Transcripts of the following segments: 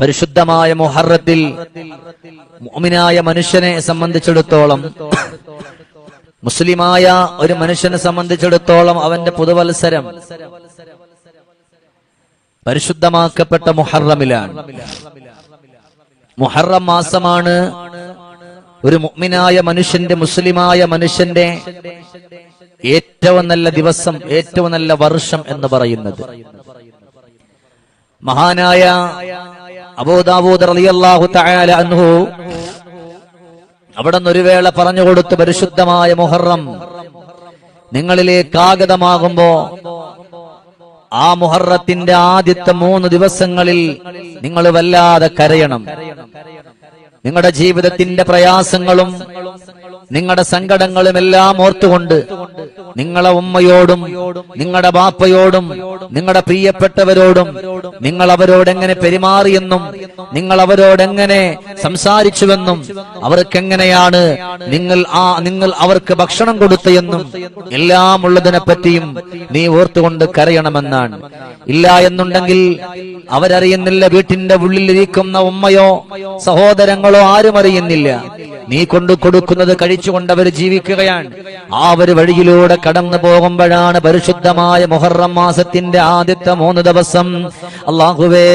പരിശുദ്ധമായ മുഹറത്തിൽ മോമിനായ മനുഷ്യനെ സംബന്ധിച്ചിടത്തോളം മുസ്ലിമായ ഒരു മനുഷ്യനെ സംബന്ധിച്ചിടത്തോളം അവന്റെ പുതുവത്സരം പരിശുദ്ധമാക്കപ്പെട്ട മുഹറമിലാണ്. മുഹറം മാസമാണ് ഒരു മുഗ്മിനായ മനുഷ്യന്റെ മുസ്ലിമായ മനുഷ്യന്റെ ഏറ്റവും നല്ല ദിവസം ഏറ്റവും നല്ല വർഷം എന്ന് പറയുന്നത്. മഹാനായ അബൂദാവൂദ് റളിയല്ലാഹു തആല അൻഹു അവിടെ ഒരു വേള പറഞ്ഞു കൊടുത്ത് പരിശുദ്ധമായ മുഹറം നിങ്ങളിലേക്ക് ആഗതമാകുമ്പോ ആ മുഹറത്തിന്റെ ആദ്യത്തെ മൂന്ന് ദിവസങ്ങളിൽ നിങ്ങൾ വല്ലാതെ കരയണം. നിങ്ങളുടെ ജീവിതത്തിന്റെ പ്രയാസങ്ങളും നിങ്ങളുടെ സങ്കടങ്ങളും എല്ലാം ഓർത്തുകൊണ്ട് നിങ്ങളെ ഉമ്മയോടും നിങ്ങളുടെ ബാപ്പയോടും നിങ്ങളുടെ പ്രിയപ്പെട്ടവരോടും നിങ്ങൾ അവരോട് എങ്ങനെ പെരുമാറിയെന്നും നിങ്ങൾ അവരോട് എങ്ങനെ സംസാരിച്ചുവെന്നും അവർക്കെങ്ങനെയാണ് നിങ്ങൾ ആ നിങ്ങൾ അവർക്ക് ഭക്ഷണം കൊടുത്തയെന്നും എല്ലാം ഉള്ളതിനെ പറ്റിയും നീ ഓർത്തുകൊണ്ട് കരയണമെന്നാണ്. ഇല്ല എന്നുണ്ടെങ്കിൽ അവരറിയുന്നില്ല വീട്ടിന്റെ ഉള്ളിലിരിക്കുന്ന ഉമ്മയോ സഹോദരങ്ങളോ ആരും അറിയുന്നില്ല. നീ കൊണ്ടു കൊടുക്കുന്നത് കഴിച്ചുകൊണ്ട് അവർ ജീവിക്കുകയാണ്. ആ ഒരു വഴിയിലൂടെ കടന്നു പോകുമ്പോഴാണ് പരിശുദ്ധമായ മുഹറം മാസത്തിന്റെ ആദ്യത്തെ മൂന്ന് ദിവസം. അള്ളാഹുവേ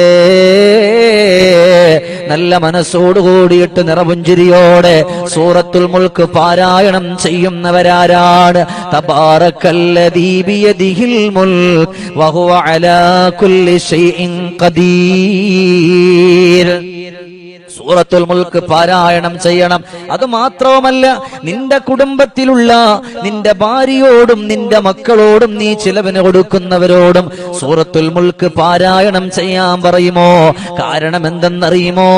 നല്ല മനസ്സോട് കൂടിയിട്ട് നിറപുഞ്ചിരിയോടെ സൂറത്തുൽ മുൾക്ക് പാരായണം ചെയ്യുന്നവരാരാണ്. തബാറക്കല്ലദീ ബിയദിഹിൽ മുൽ സൂറത്തുൽ മുൽക്ക് പാരായണം ചെയ്യണം. അത് മാത്രവുമല്ല നിന്റെ കുടുംബത്തിലുള്ള നിന്റെ ഭാര്യയോടും നിന്റെ മക്കളോടും നീ ചിലവിന് കൊടുക്കുന്നവരോടും സൂറത്തുൽ മുൽക്ക് പാരായണം ചെയ്യാൻ പറയുമോ? കാരണം എന്തെന്നറിയുമോ?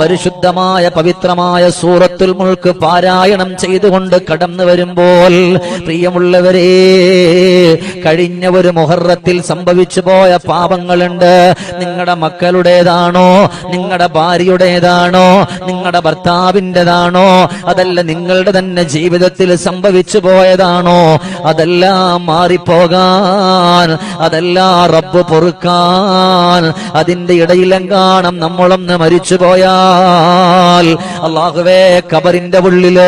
പരിശുദ്ധമായ പവിത്രമായ സൂറത്തുൽ മുൽക്ക് പാരായണം ചെയ്തുകൊണ്ട് കടന്നു വരുമ്പോൾ പ്രിയമുള്ളവരെ കഴിഞ്ഞ ഒരു മുഹറത്തിൽ സംഭവിച്ചു പോയ പാപങ്ങളുണ്ട്. നിങ്ങളുടെ മക്കളുടേതാണോ? നിങ്ങളുടെ ഭാര്യയുടേതാണോ? നിങ്ങളുടെ ഭർത്താവിന്റെതാണോ? അതല്ല നിങ്ങളുടെ തന്നെ ജീവിതത്തിൽ സംഭവിച്ചു പോയതാണോ? അതെല്ലാം മാറിപ്പോകാൻ അതെല്ലാം റബ്ബ് പൊറുക്കാൻ അതിന്റെ ഇടയിലെങ്കാണം നമ്മളൊന്ന് മരിച്ചു പോയാൽ അള്ളാഹുവേ കബറിന്റെ ഉള്ളിൽ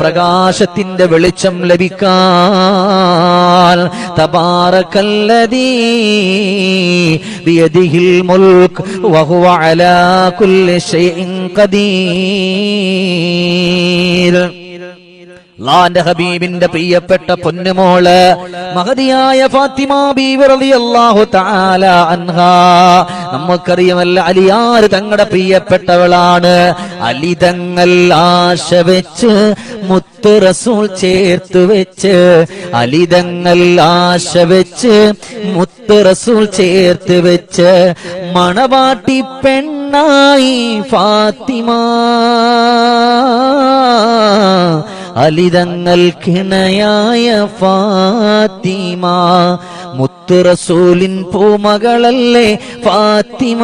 പ്രകാശത്തിന്റെ വെളിച്ചം ലഭിക്കാൻ. തപാറക്കല്ലതീ മുൽക്ക് വഹുവ അലാ കുല്ലി ഷൈഇൻ ഖദീർ അള്ളാന്റെ ഹബീബിന്റെ പ്രിയപ്പെട്ട പൊന്നുമോൾ മഹതിയായ ഫാത്തിമ ബീവി റളിയല്ലാഹു തആല അൻഹാ. നമുക്കറിയാമല്ല അലിയാർ തങ്ങളുടെ പ്രിയപ്പെട്ടവളാണ്. അലി തങ്ങൾ ആശ വെച്ച് മുത്തു റസൂൾ ചേർത്ത് വെച്ച് അലിതങ്ങൾ ആശ വെച്ച് മുത്തു റസൂൾ ചേർത്ത് വെച്ച് മണവാട്ടി പെണ്ണായി ഫാത്തിമ. അലിതങ്ങൾ കിണയായ ഫാത്തിമ. മുത്തു റസൂലിൻ പൂമകളല്ലേ ഫാത്തിമ.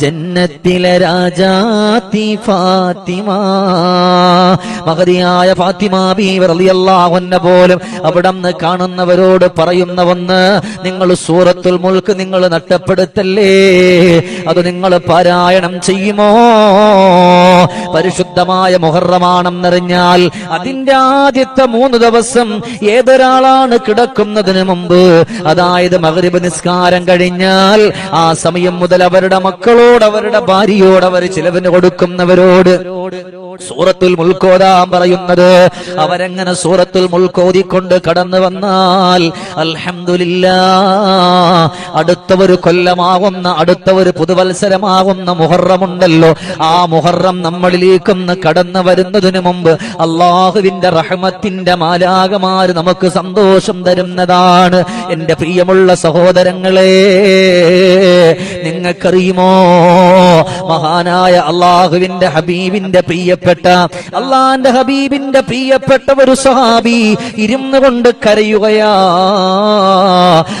ജന്നത്തിലെ രാജാത്തി ഫാത്തിമ. മഹതിയായ ഫാത്തിമ ബീവർ പോലും നിന്ന് കാണുന്നവരോട് പറയുന്ന ഒന്ന് നിങ്ങൾ സൂറത്തുൽ മുൽക്ക് നിങ്ങൾ നഷ്ടപ്പെടുത്തല്ലേ അത് നിങ്ങൾ പാരായണം ചെയ്യുമോ? പരിശുദ്ധമായ മുഹറമാണെന്നറിഞ്ഞാൽ അതിന്റെ ആദ്യത്തെ മൂന്ന് ദിവസം ഏതൊരാളാണ് കിടക്കുന്നതിന് മുമ്പ്? അതായത് മകരിബ് നിസ്കാരം കഴിഞ്ഞാൽ ആ സമയം മുതൽ അവരുടെ മക്കളോട് അവരുടെ ഭാര്യയോട് അവർ ചിലവിന് കൊടുക്കുന്നവരോട് സൂറത്തുൽ മുൽക്കോതാൻ പറയുന്നത് അവരെങ്ങനെ സൂറത്തുൽ മുൽക്കോതിക്കൊണ്ട് കടന്നു വന്നാൽ അൽഹംദുലില്ലാ അടുത്ത ഒരു കൊല്ലമാകുന്ന അടുത്ത ഒരു പുതുവത്സരമാകുന്ന മുഹറമുണ്ടല്ലോ. ആ മുഹറം നമ്മളിലേക്കൊന്ന് കടന്നു വരുന്നതിന് മുമ്പ് അള്ളാഹുവിന്റെ റഹ്മത്തിന്റെ മാലാകമാര് നമുക്ക് സന്തോഷം തരുന്നതാണ്. എന്റെ പ്രിയമുള്ള സഹോദരങ്ങളെ നിങ്ങൾക്കറിയുമോ? മഹാനായ അള്ളാഹുവിന്റെ ഹബീബിന്റെ പ്രിയപ്പെട്ട അള്ളാന്റെ ഹബീബിന്റെ പ്രിയപ്പെട്ട ഒരു സഹാബി ഇരുന്നു കൊണ്ട് കരയുകയാ.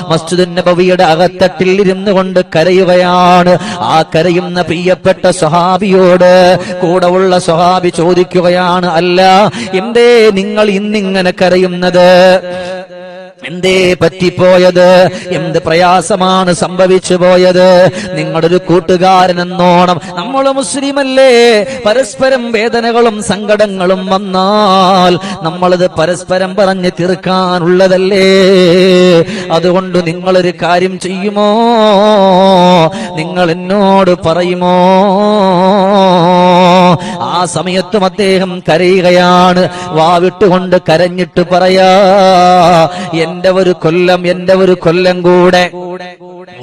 മസ്ജിദ് നബവിയുടെ അകത്തട്ടിൽ ഇരുന്നു കൊണ്ട് കരയുകയാണ്. ആ കരയുന്ന പ്രിയപ്പെട്ട സഹാബിയോട് കൂടെ ഉള്ള സഹാബി ചോദിക്കുകയാണ് അല്ല എന്തേ നിങ്ങൾ ഇന്നിങ്ങനെ കരയുന്നത്? എന്തേ പറ്റിപ്പോയത്? എന്ത് പ്രയാസമാണ് സംഭവിച്ചു പോയത് നിങ്ങളൊരു കൂട്ടുകാരൻ എന്നോണം നമ്മൾ മുസ്ലിമല്ലേ? പരസ്പരം വേദനകളും സങ്കടങ്ങളും വന്നാൽ നമ്മളത് പരസ്പരം പറഞ്ഞ് തീർക്കാനുള്ളതല്ലേ? അതുകൊണ്ട് നിങ്ങളൊരു കാര്യം ചെയ്യുമോ? നിങ്ങൾ എന്നോട് പറയുമോ? ആ സമയത്തും അദ്ദേഹം കരയുകയാണ്. വാവിട്ടുകൊണ്ട് കരഞ്ഞിട്ട് പറയാ എന്റെ ഒരു കൊല്ലം എന്റെ ഒരു കൊല്ലം കൂടെ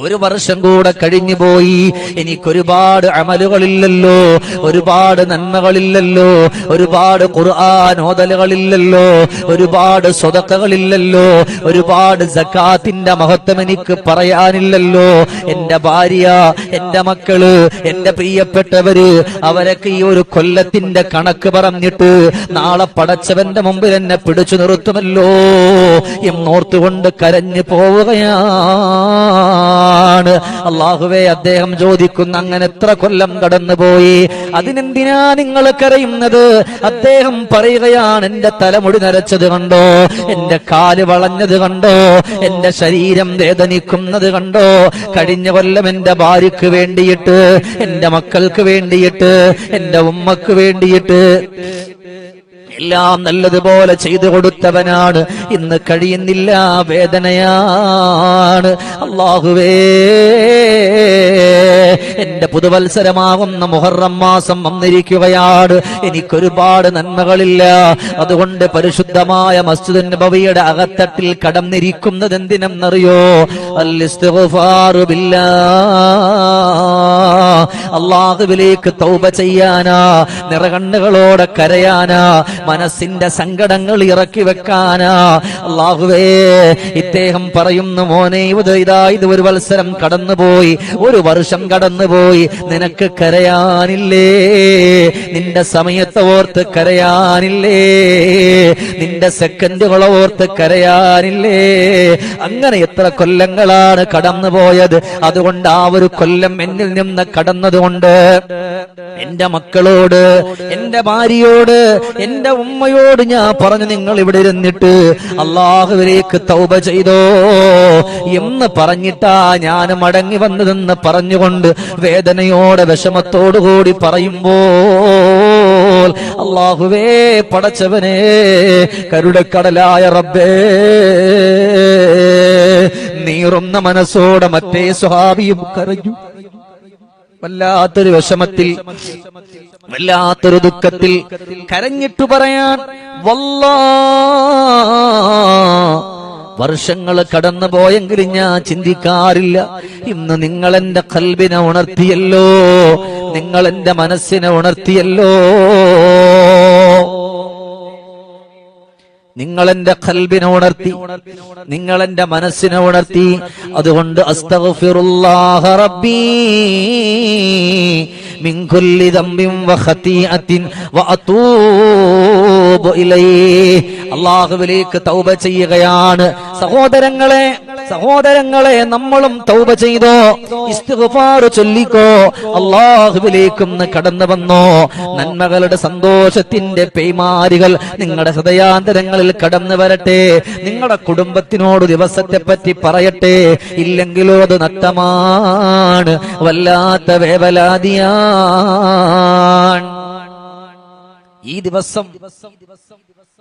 ഒരു വർഷം കൂടെ കഴിഞ്ഞു പോയി. എനിക്കൊരുപാട് അമലുകളില്ലല്ലോ ഒരുപാട് നന്മകളില്ലല്ലോ ഒരുപാട് ഖുർആാനോദലുകളില്ലല്ലോ ഒരുപാട് സ്വതക്കകളില്ലല്ലോ ഒരുപാട് സക്കാത്തിന്റെ മഹത്വം എനിക്ക് പറയാനില്ലല്ലോ. എന്റെ ഭാര്യ എന്റെ മക്കൾ എന്റെ പ്രിയപ്പെട്ടവര് അവരൊക്കെ ഈ ഒരു കൊല്ലത്തിന്റെ കണക്ക് പറഞ്ഞിട്ട് നാളെ പടച്ചവന്റെ മുമ്പിൽ എന്നെ പിടിച്ചു നിർത്തുമല്ലോ എന്നോർത്തുകൊണ്ട് കരഞ്ഞു പോവുകയാണ് അള്ളാഹുവെ അദ്ദേഹം ചോദിക്കുന്ന അങ്ങനെ എത്ര കൊല്ലം കടന്നുപോയി? അതിനെന്തിനാ നിങ്ങൾ കരയുന്നത്? അദ്ദേഹം പറയുകയാണ് എന്റെ തലമുടി നരച്ചത് കണ്ടോ? എന്റെ കാൽ വളഞ്ഞത് കണ്ടോ? എന്റെ ശരീരം വേദനിക്കുന്നത് കണ്ടോ? കഴിഞ്ഞ കൊല്ലം എന്റെ ഭാര്യക്ക് വേണ്ടിയിട്ട് എന്റെ മക്കൾക്ക് വേണ്ടിയിട്ട് എന്റെ ഉമ്മക്ക് വേണ്ടിയിട്ട് എല്ലാം നല്ലതുപോലെ ചെയ്തു കൊടുത്തവനാണ്. ഇന്ന് കഴിയുന്നില്ല വേദനയാണ്. അള്ളാഹുവേ എന്റെ പുതുവത്സരമാകുന്ന മുഹറം മാസം വന്നിരിക്കുകയാണ്. എനിക്കൊരുപാട് നന്മകളില്ല. അതുകൊണ്ട് പരിശുദ്ധമായ മസ്ജിദ് നബവിയുടെ അകത്തട്ടിൽ കടന്നിരിക്കുന്നത് എന്തിനെന്നറിയോ അല്ലിസ്തിഗ്ഫാറു ബില്ലാ. അള്ളാഹുവിലേക്ക് തൗബ ചെയ്യാനാ നിറകണ്ണുകളോടെ കരയാനാ മനസ്സിന്റെ സങ്കടങ്ങൾ ഇറക്കി വെക്കാനാ. അള്ളാഹുവേ ഇദ്ദേഹം പറയുന്നു മോനെ ഇത് ഇതാ ഇത് ഒരു മത്സരം കടന്നുപോയി ഒരു വർഷം കടന്നുപോയി നിനക്ക് കരയാനില്ലേ? നിന്റെ സമയത്ത് ഓർത്ത് കരയാനില്ലേ? നിന്റെ സെക്കൻഡുകളെ ഓർത്ത് കരയാനില്ലേ? അങ്ങനെ എത്ര കൊല്ലങ്ങളാണ് കടന്നുപോയത്. അതുകൊണ്ട് ആ ഒരു കൊല്ലം എന്നിൽ നിന്ന് കടന്നതുകൊണ്ട് എന്റെ മക്കളോട് എന്റെ ഭാര്യയോട് എന്റെ ഉമ്മയോട് ഞാൻ പറഞ്ഞു നിങ്ങൾ ഇവിടെ ഇരുന്നിട്ട് അള്ളാഹുവിലേക്ക് തൗബ ചെയ്തോ? എന്ന് പറഞ്ഞിട്ടാ ഞാൻ മടങ്ങി വന്നതെന്ന് പറഞ്ഞുകൊണ്ട് വേദനയോടെ വിഷമത്തോടു കൂടി പറയുമ്പോൾ അള്ളാഹുവേ പടച്ചവനെ കരുടക്കടലായ റബ്ബേ നീറുന്ന മനസ്സോടെ മറ്റേ സ്വാഭിയും കരഞ്ഞു. വല്ലാത്തൊരു വിഷമത്തിൽ വല്ലാത്തൊരു ദുഃഖത്തിൽ കരഞ്ഞിട്ടു പറയാൻ വല്ലാ വർഷങ്ങൾ കടന്നു പോയെങ്കിലും ഞാൻ ചിന്തിക്കാറില്ല. ഇന്ന് നിങ്ങൾ എന്റെ കൽബിനെ ഉണർത്തിയല്ലോ നിങ്ങൾ എന്റെ മനസ്സിനെ ഉണർത്തിയല്ലോ. നിങ്ങൾ എന്റെ കൽബിനെ ഉണർത്തി നിങ്ങൾ എന്റെ മനസ്സിനെ ഉണർത്തി അതുകൊണ്ട് അസ്തഗ്ഫിറുല്ലാഹ റബ്ബീ മിൻ കുല്ലി ദംബിൻ വഖതീഅത്തിൻ വഅതൂബു ഇലൈഹി. അല്ലാഹുവിലേക്ക് തൗബ ചെയ്യുകയാണ്. സഹോദരങ്ങളെ സഹോദരങ്ങളെ നമ്മളും തൗബ ചെയ്തോ? ഇസ്തിഗ്ഫാർ ചൊല്ലിക്കോ? അള്ളാഹുവിലേക്കും കടന്നു വന്നോ? നന്മകളുടെ സന്തോഷത്തിന്റെ പെയ്മാരികൾ നിങ്ങളുടെ ഹൃദയാന്തരങ്ങളിൽ കടന്നു വരട്ടെ. നിങ്ങളുടെ കുടുംബത്തിനോട് ദിവസത്തെ പറ്റി പറയട്ടെ. ഇല്ലെങ്കിലോ അത് നഷ്ടമാണ്. വല്ലാത്ത വേവലാതിയാണ്. ഈ ദിവസം ദിവസം ദിവസം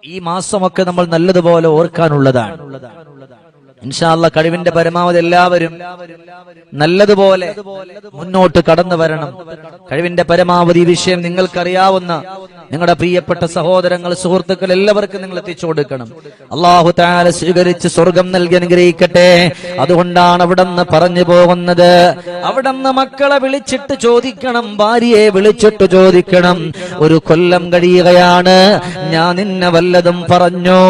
ഈ മാസമൊക്കെ നമ്മൾ നല്ലതുപോലെ ഓർക്കാനുള്ളതാണ്. ഇൻഷാല്ല കഴിവിന്റെ പരമാവധി എല്ലാവരും നല്ലതുപോലെ മുന്നോട്ട് കടന്നു വരണം. കഴിവിന്റെ പരമാവധി വിഷയം നിങ്ങൾക്കറിയാവുന്ന നിങ്ങളുടെ പ്രിയപ്പെട്ട സഹോദരങ്ങൾ സുഹൃത്തുക്കൾ എല്ലാവർക്കും നിങ്ങൾ എത്തിച്ചു കൊടുക്കണം. അള്ളാഹു താര സ്വീകരിച്ച് സ്വർഗം നൽകി അനുഗ്രഹിക്കട്ടെ. അതുകൊണ്ടാണ് അവിടെ നിന്ന് പറഞ്ഞു പോകുന്നത്. അവിടെ നിന്ന് മക്കളെ വിളിച്ചിട്ട് ചോദിക്കണം ഭാര്യയെ വിളിച്ചിട്ട് ചോദിക്കണം. ഒരു കൊല്ലം കഴിയുകയാണ്. ഞാൻ നിന്നെ വല്ലതും പറഞ്ഞോ?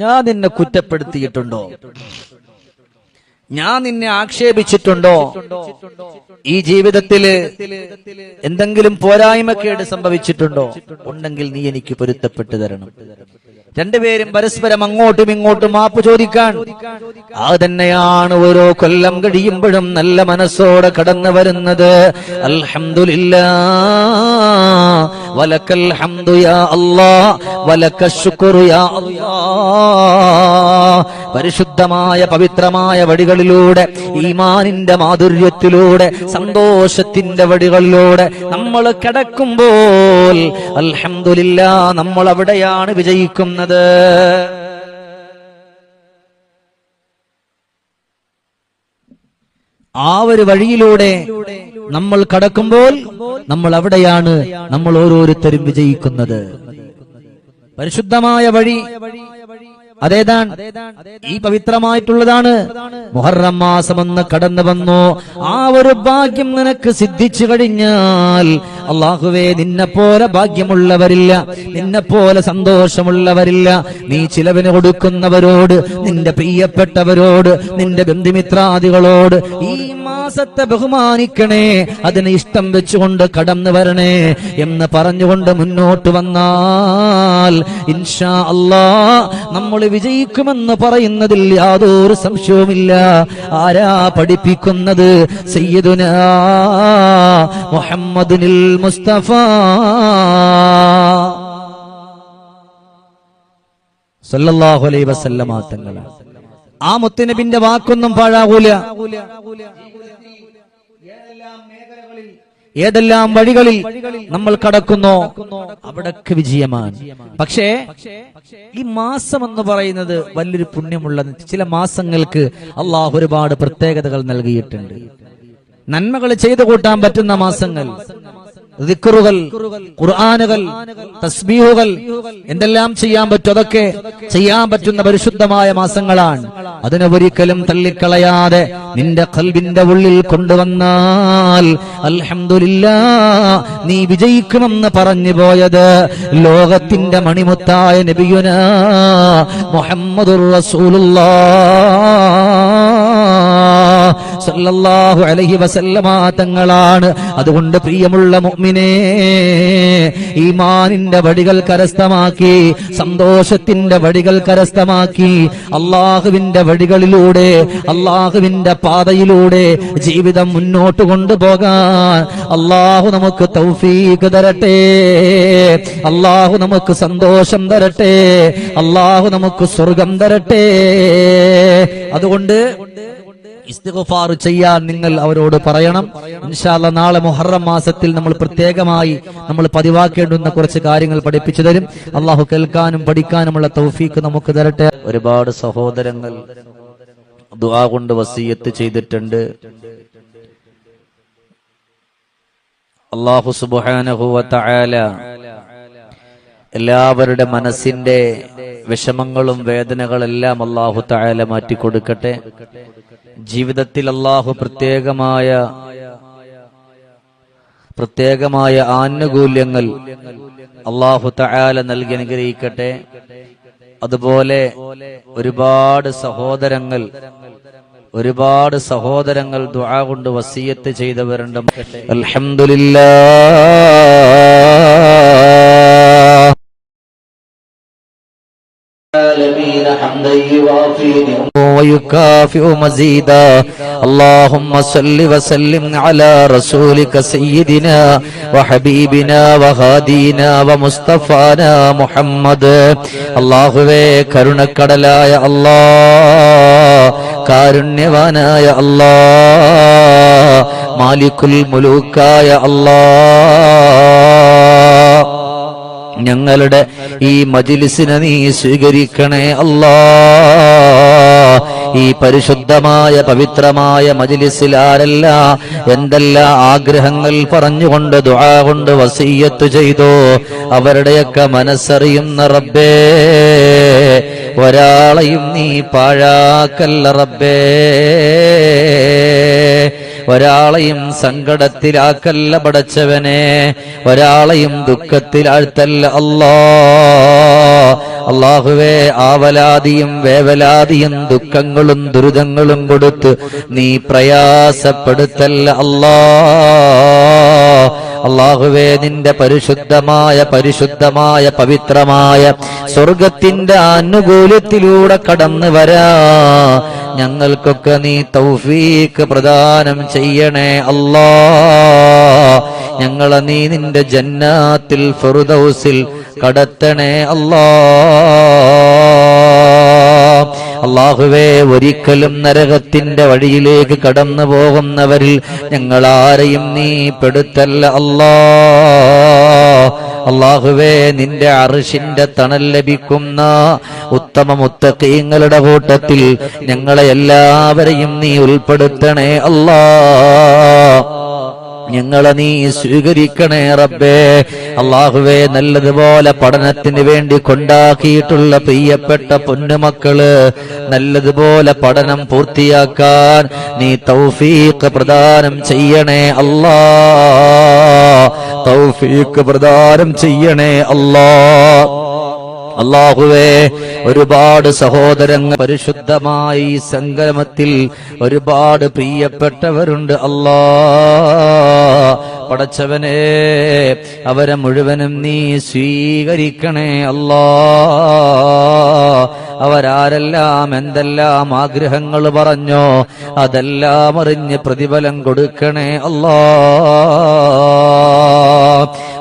ഞാൻ നിന്നെ കുറ്റപ്പെടുത്തിയിട്ടുണ്ടോ? ഞാൻ നിന്നെ ആക്ഷേപിച്ചിട്ടുണ്ടോ? ഈ ജീവിതത്തിൽ എന്തെങ്കിലും പോരായ്മക്കേട് സംഭവിച്ചിട്ടുണ്ടോ? ഉണ്ടെങ്കിൽ നീ എനിക്ക് പൊരുത്തപ്പെട്ടു തരണം. രണ്ടുപേരും പരസ്പരം അങ്ങോട്ടും ഇങ്ങോട്ടും മാപ്പ് ചോദിക്കാൻ. അത് തന്നെയാണ് ഓരോ കൊല്ലം കഴിയുമ്പോഴും നല്ല മനസ്സോടെ കടന്നു വരുന്നത്. അൽഹംദുലില്ലാ വലക്കൽ ഹംദു യാ അല്ലാ വലക്ക ശുക്റു യാ അല്ലാ പരിശുദ്ധമായ പവിത്രമായ വടികളിലൂടെ ഈമാനിന്റെ മാധുര്യത്തിലൂടെ സന്തോഷത്തിന്റെ വടികളിലൂടെ നമ്മൾ കിടക്കുമ്പോൾ അൽഹമില്ല നമ്മൾ അവിടെയാണ് വിജയിക്കുന്നത്. ആ ഒരു വഴിയിലൂടെ നമ്മൾ കടക്കുമ്പോൾ നമ്മൾ അവിടെയാണ് നമ്മൾ ഓരോരുത്തരും വിജയിക്കുന്നത്. പരിശുദ്ധമായ വഴി അതേതാണ് ഈ പവിത്രമായിട്ടുള്ളതാണ്. മുഹറം മാസമെന്ന് കടന്നു വന്നു. ആ ഒരു ഭാഗ്യം നിനക്ക് സിദ്ധിച്ചു കഴിഞ്ഞാൽ അള്ളാഹുവേ നിന്നെ പോലെ ഭാഗ്യമുള്ളവരില്ല. നിന്നെ പോലെ സന്തോഷമുള്ളവരില്ല. നീ ചിലവിന് കൊടുക്കുന്നവരോട് നിന്റെ പ്രിയപ്പെട്ടവരോട് നിന്റെ ബന്ധുമിത്രാദികളോട് ഈ മാസത്തെ ബഹുമാനിക്കണേ. അതിന് ഇഷ്ടം വെച്ചുകൊണ്ട് കടന്നു വരണേ എന്ന് പറഞ്ഞുകൊണ്ട് മുന്നോട്ട് വന്നാൽ ഇൻഷാ അല്ലാ നമ്മൾ വിജയിക്കുമെന്ന് പറയുന്നതിൽ യാതൊരു സംശയവുമില്ല. ആരാ പഠിപ്പിക്കുന്നത്? സയ്യദുന മുഹമ്മദുനിൽ മുസ്തഫ. സല്ലല്ലാഹു അലൈഹി വസല്ലമ തങ്ങളാണ് ആ മുത്തനബിന്റെ വാക്കൊന്നും പാഴാകൂല. ഏതെല്ലാം വഴികളിൽ നമ്മൾ കടക്കുന്നോ അവിടൊക്കെ വിജയമാണ്. പക്ഷേ ഈ മാസം എന്ന് പറയുന്നത് വലിയൊരു പുണ്യമുള്ള ചില മാസങ്ങൾക്ക് അള്ളാഹ് ഒരുപാട് പ്രത്യേകതകൾ നൽകിയിട്ടുണ്ട്. നന്മകൾ ചെയ്തു കൂട്ടാൻ പറ്റുന്ന മാസങ്ങൾ ദിക്റുകൾ ഖുർആനുകൾ തസ്ബീഹുകൾ എന്തെല്ലാം ചെയ്യാൻ പറ്റും അതൊക്കെ ചെയ്യാൻ പറ്റുന്ന പരിശുദ്ധമായ മാസങ്ങളാണ്. അതിനെ ഒരിക്കലും തള്ളിക്കളയാതെ നിന്റെ കൽബിന്റെ ഉള്ളിൽ കൊണ്ടുവന്നാൽ അൽഹമില്ല നീ വിജയിക്കുമെന്ന് പറഞ്ഞു പോയത് ലോകത്തിന്റെ മണിമുത്തായ നബിയുന മുഹമ്മദുർ റസൂലുള്ളാഹ് സല്ലല്ലാഹു അലൈഹി വസല്ലമ തങ്ങളാണ്. അതുകൊണ്ട് പ്രിയമുള്ള മുഅ്മിനേ ഈമാനിന്റെ വടികൾ കരസ്ഥമാക്കി സന്തോഷത്തിന്റെ വടികൾ കരസ്ഥമാക്കി അള്ളാഹുവിന്റെ വടികളിലൂടെ അള്ളാഹുവിന്റെ പാതയിലൂടെ ജീവിതം മുന്നോട്ട് കൊണ്ടുപോകാൻ അള്ളാഹു നമുക്ക് തൗഫീഖ് തരട്ടെ അള്ളാഹു നമുക്ക് സന്തോഷം തരട്ടെ അള്ളാഹു നമുക്ക് സ്വർഗം തരട്ടെ. അതുകൊണ്ട് ഇസ്തിഗ്ഫാർ ചെയ്യാൻ നിങ്ങൾ അവരോട് പറയണം. ഇൻഷാല്ല നാളെ മുഹറം മാസത്തിൽ നമ്മൾ പ്രത്യേകമായി നമ്മൾ പതിവാക്കേണ്ടുന്ന കുറച്ച് കാര്യങ്ങൾ പഠിപ്പിച്ചു തരും. അള്ളാഹു കേൾക്കാനും പഠിക്കാനുമുള്ള തൗഫീക്ക് നമുക്ക് തരട്ടെ. ഒരുപാട് സഹോദരങ്ങൾ ദുആ കൊണ്ട് വസീയത്ത് ചെയ്തിട്ടുണ്ട്. അള്ളാഹു സുബ്ഹാനഹു തആല എല്ലാവരുടെ മനസ്സിന്റെ വിഷമങ്ങളും വേദനകളെല്ലാം അള്ളാഹു തആല മാറ്റിക്കൊടുക്കട്ടെ. ജീവിതത്തിൽ അള്ളാഹു പ്രത്യേകമായ പ്രത്യേകമായ ആനുകൂല്യങ്ങൾ അള്ളാഹു തആല നൽകി അനുഗ്രഹിക്കട്ടെ അതുപോലെ ഒരുപാട് സഹോദരങ്ങൾ ഒരുപാട് സഹോദരങ്ങൾ ദുആ കൊണ്ട് വസീയത്ത് ചെയ്തവരുണ്ട് അൽഹംദുലില്ലാ العالمين حمدا يوافي نعمه ويكافئ مزيدا اللهم صل وسلم على رسولك سيدنا وحبيبنا وهادينا ومصطفانا محمد അള്ളാഹുവേ കരുണക്കടലായ അല്ലാ കാരുണ്യവാനായ അല്ലാ മാലിക്കുൽ മുലൂക്കായ അല്ലാ ഞങ്ങളുടെ ഈ മജിലിസിനെ നീ സ്വീകരിക്കണേ അല്ലാ. ഈ പരിശുദ്ധമായ പവിത്രമായ മജിലിസിൽ ആരല്ല എന്തെല്ലാം ആഗ്രഹങ്ങൾ പറഞ്ഞുകൊണ്ട് ദുആ കൊണ്ട് വസീയത്ത് ചെയ്തു? അവരുടെയൊക്കെ മനസ്സറിയുന്ന റബ്ബേ ഒരാളെയും നീ പാഴാക്കല്ല റബ്ബേ. ഒരാളെയും സങ്കടത്തിലാക്കല്ല പടച്ചവനെ. ഒരാളെയും ദുഃഖത്തിലാഴ്ത്തല്ല അല്ലാ. അള്ളാഹുവേ ആവലാതിയും വേവലാതിയും ദുഃഖങ്ങളും ദുരിതങ്ങളും കൊടുത്ത് നീ പ്രയാസപ്പെടുത്തല്ല അല്ലാ. അള്ളാഹുവേ നിന്റെ പരിശുദ്ധമായ പരിശുദ്ധമായ പവിത്രമായ സ്വർഗത്തിന്റെ ആനുകൂല്യത്തിലൂടെ കടന്നു വരാ. ഞങ്ങൾക്കൊക്കെ നീ തൗഫീക്ക് പ്രദാനം ചെയ്യണേ അല്ലാ. ഞങ്ങളെ നീ നിന്റെ ജന്നാത്തിൽ ഫിറുദൗസിൽ കടത്തണേ അല്ലാ. അള്ളാഹുവേ ഒരിക്കലും നരകത്തിന്റെ വഴിയിലേക്ക് കടന്നു പോകുന്നവരിൽ ഞങ്ങൾ ആരെയും നീ പെടുത്തല്ല അല്ലാ. അള്ളാഹുവേ നിന്റെ അറിഷിന്റെ തണൽ ലഭിക്കുന്ന ഉത്തമ മുത്തക്കീങ്ങളുടെ കൂട്ടത്തിൽ ഞങ്ങളെ എല്ലാവരെയും നീ ഉൾപ്പെടുത്തണേ അല്ലാ. ഞങ്ങളെ നീ സ്വീകരിക്കണേ റബ്ബേ. അള്ളാഹുവേ നല്ലതുപോലെ പഠനത്തിന് വേണ്ടി കൊണ്ടാക്കിയിട്ടുള്ള പ്രിയപ്പെട്ട പൊന്നുമക്കൾ നല്ലതുപോലെ പഠനം പൂർത്തിയാക്കാൻ നീ തൗഫീഖ് പ്രദാനം ചെയ്യണേ അല്ലാ. തൗഫീഖ് പ്രദാനം ചെയ്യണേ അല്ലാ. അള്ളാഹുവേ ഒരുപാട് സഹോദരങ്ങൾ പരിശുദ്ധമായി സംഗമത്തിൽ ഒരുപാട് പ്രിയപ്പെട്ടവരുണ്ട്. അല്ലാ പടച്ചവനെ അവരെ മുഴുവനും നീ സ്വീകരിക്കണേ. അല്ലാ അവരാരെല്ലാം എന്തെല്ലാം ആഗ്രഹങ്ങൾ പറഞ്ഞോ അതെല്ലാം അറിഞ്ഞ് പ്രതിഫലം കൊടുക്കണേ. അല്ലാ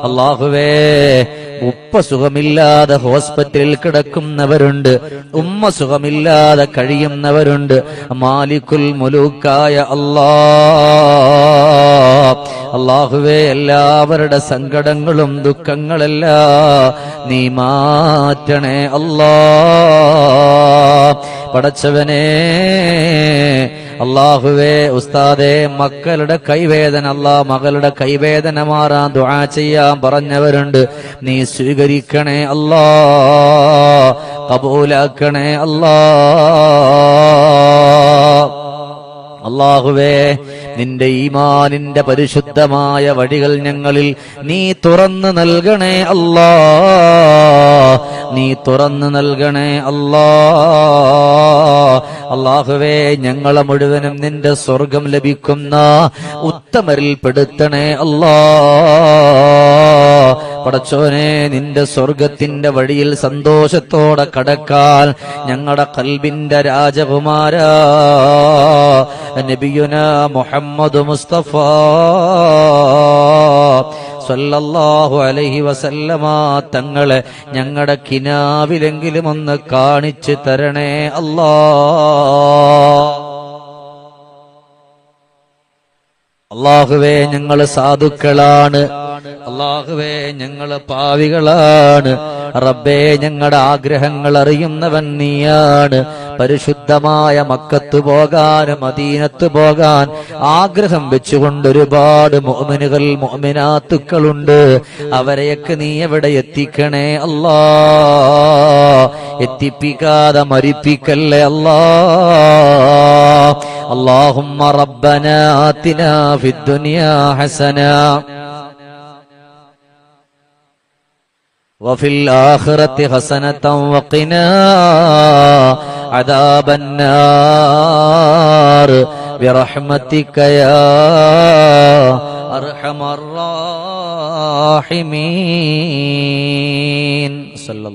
അള്ളാഹുവേ ഉപ്പ സുഖമില്ലാതെ ഹോസ്പിറ്റലിൽ കിടക്കുന്നവരുണ്ട്. ഉമ്മ സുഖമില്ലാതെ കഴിയുന്നവരുണ്ട്. മാലിക്കുൽ മുലൂക്കായ അല്ലാ. അള്ളാഹുവേ എല്ലാവരുടെ സങ്കടങ്ങളും ദുഃഖങ്ങളെല്ലാം നീ മാറ്റണേ അല്ലാ. പടച്ചവനേ അള്ളാഹുവേ ഉസ്താദെ മക്കളുടെ കൈവേദന അല്ലാ മകളുടെ കൈവേദന മാറാൻ ദുആ ചെയ്യാൻ പറഞ്ഞവരുണ്ട്. നീ സ്വീകരിക്കണേ അല്ലാ കബൂലാക്കണേ അല്ലാ. അള്ളാഹുവേ നിന്റെ ഈമാനിന്റെ പരിശുദ്ധമായ വഴികൾ ഞങ്ങളിൽ നീ തുറന്നു നൽകണേ അല്ലാ. നീ തുറന്നു നൽകണേ അല്ലാ. അള്ളാഹുവേ ഞങ്ങളെ മുഴുവനും നിന്റെ സ്വർഗം ലഭിക്കുന്ന ഉത്തമരിൽ പെടുത്തണേ അല്ലാ. പടച്ചോനെ നിന്റെ സ്വർഗത്തിന്റെ വഴിയിൽ സന്തോഷത്തോടെ കടക്കാൻ ഞങ്ങളുടെ കൽബിന്റെ രാജകുമാര നബിയുന മുഹമ്മദ് മുസ്തഫ. സല്ലല്ലാഹു അലൈഹി വസല്ലമ തങ്ങളെ ഞങ്ങളുടെ കിനാവിലെങ്കിലും ഒന്ന് കാണിച്ചു തരണേ അല്ലാ. അള്ളാഹുവേ ഞങ്ങൾ സാധുക്കളാണ്. അള്ളാഹുവേ ഞങ്ങൾ പാവികളാണ്. റബ്ബേ ഞങ്ങളുടെ ആഗ്രഹങ്ങൾ അറിയുന്നവൻ നീയാണ് പരിശുദ്ധമായ മക്കത്ത് പോകാൻ മദീനത്ത് പോകാൻ ആഗ്രഹം വെച്ചുകൊണ്ട് ഒരുപാട് മോമിനുകൾ മോമിനാത്തുക്കളുണ്ട് അവരെയൊക്കെ നീ എവിടെ എത്തിക്കണേ അല്ലാ എത്തിപ്പിക്കാതെ മരിപ്പിക്കല്ലേ അല്ലാ اللهم ربنا آتنا في الدنيا حسنة وفي الآخرة حسنة وقنا عذاب النار. برحمتك يا أرحم الراحمين. صلى الله